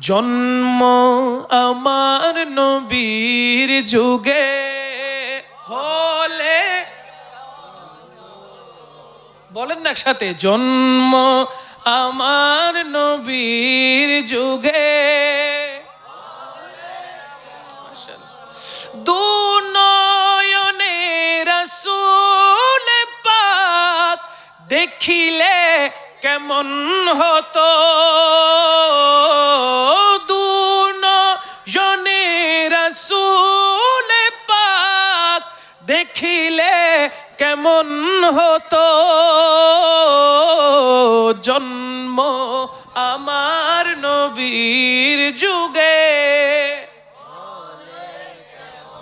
জন্ম আমার নবীর যুগে হলে। বলেন না একসাথে, জন্ম আমার নবীর যুগে দু পাক দেখিলে কেমন হতো? দেখিলে কেমন হতো? জন্ম আমার নবীর যুগে।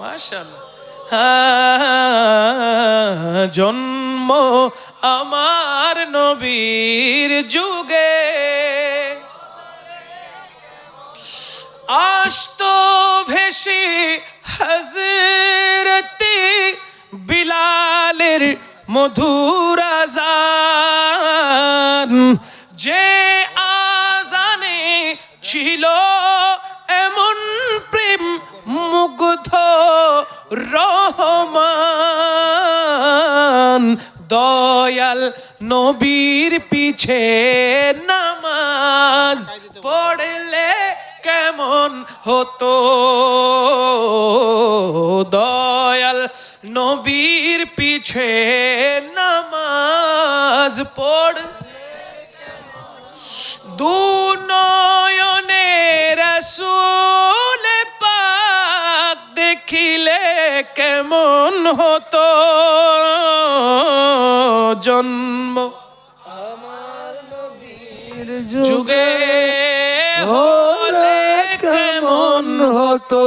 মাশাআল্লাহ। হ্যাঁ, জন্ম আমার নবীর যুগে। আস্ত ভেসে মধুর আজান, যে আজানে ছিল এমন প্রেম মুগ্ধ রহমান। দয়াল নবীর পিছে নামাজ পড়লে কেমন হতো? নামাজ পড়। দু নয়নে রসুল পাক দেখিলে কেমন হতো জন্ম। যুগে হলে কেমন হতো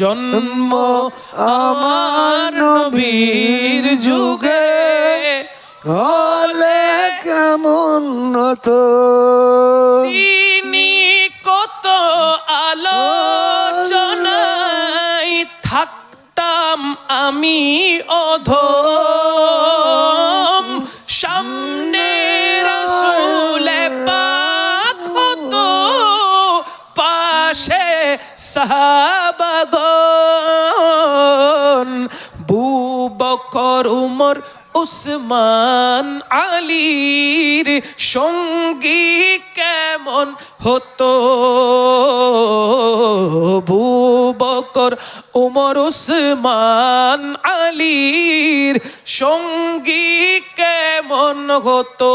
জন্ম। আমার নবীর যুগে হলে কেমন তিনি কত আলোচনায় থাকতাম আমি অধম। সামনে রসুলে পাক হতো, পাশে সাহাবাগন বুবকর উমর উসমান আলীর সঙ্গী কেমন হতো? ভুবকর উমর উসমান আলীর সঙ্গী কেমন হতো?